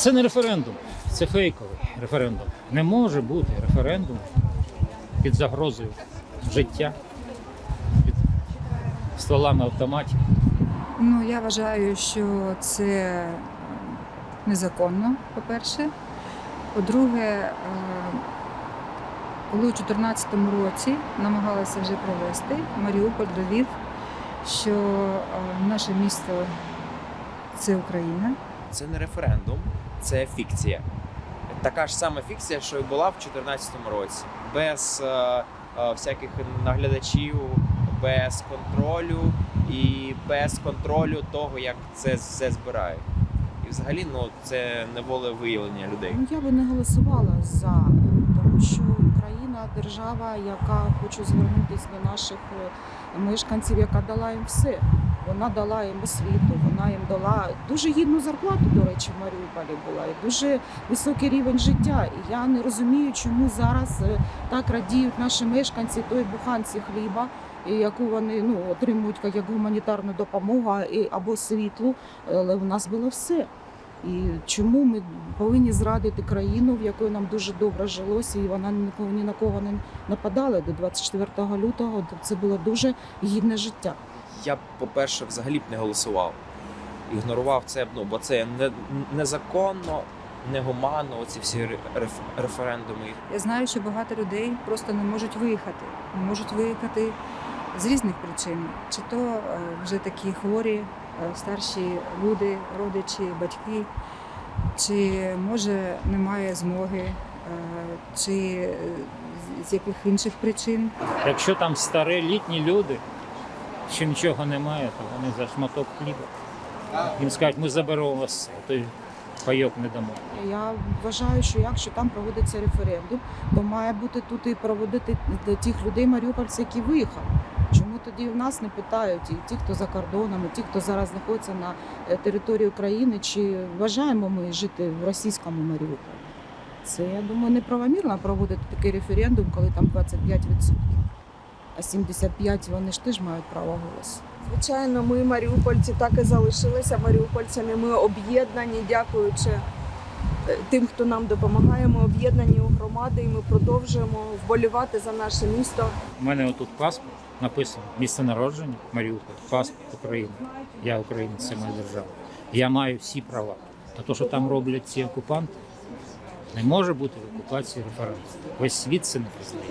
Це не референдум, це фейковий референдум. Не може бути референдум під загрозою життя, під стволами автоматів. Ну, я вважаю, що це незаконно, по-перше. По-друге, е, коли у 2014 році намагалися вже провести, Маріуполь довів, що е, наше місто це Україна. Це не референдум, це фікція. Така ж сама фікція, що і була в 2014 році, без е, е, всяких наглядачів, без контролю і без контролю того, як це все збирають. Взагалі, ну це не волевиявлення людей. Ну, я би не голосувала за, тому що Україна держава, яка хочу звернутися до наших е, мешканців, яка дала їм все. Вона дала їм освіту, вона їм дала дуже гідну зарплату, до речі, в Маріуполі була і дуже високий рівень життя. І я не розумію, чому зараз е, так радіють наші мешканці той буханці хліба, яку вони ну отримують як гуманітарну допомогу і або світлу, але в нас було все. І чому ми повинні зрадити країну, в якої нам дуже добре жилося, і вона нікого ні на кого не нападала до 24 лютого. Це було дуже гідне життя. Я по-перше, взагалі б не голосував. Ігнорував це, ну, бо це не, незаконно, негуманно, оці всі ре- реф- референдуми. Я знаю, що багато людей просто не можуть виїхати. Не можуть виїхати з різних причин. Чи то е, вже такі хворі, е, старші люди, родичі, батьки, чи може немає змоги, е, чи з- яких інших причин. Якщо там старі літні люди, що нічого немає, то вони за шматок хліба. Їм скажуть, ми заберемо вас, а той пайок не дамо. Я вважаю, що якщо там проводиться референдум, то має бути тут і проводити до тих людей маріупольців, які виїхали. Чому тоді в нас не питають і ті, хто за кордоном, і ті, хто зараз знаходиться на е, території України, чи вважаємо ми жити в російському Маріуполі? Це я думаю неправомірно проводити такий референдум, коли там 25%. А 75 вони ж теж мають право голосу. Звичайно, ми маріупольці так і залишилися маріупольцями. Ми об'єднані, дякуючи тим, хто нам допомагає. Ми об'єднані у громади, і ми продовжуємо вболівати за наше місто. У мене отут паспорт написано місце народження Маріуполь, паспорт України. Я українець, це моя держава. Я маю всі права. А то, що там роблять ці окупанти, не може бути в окупації референдум. Весь світ це не признає.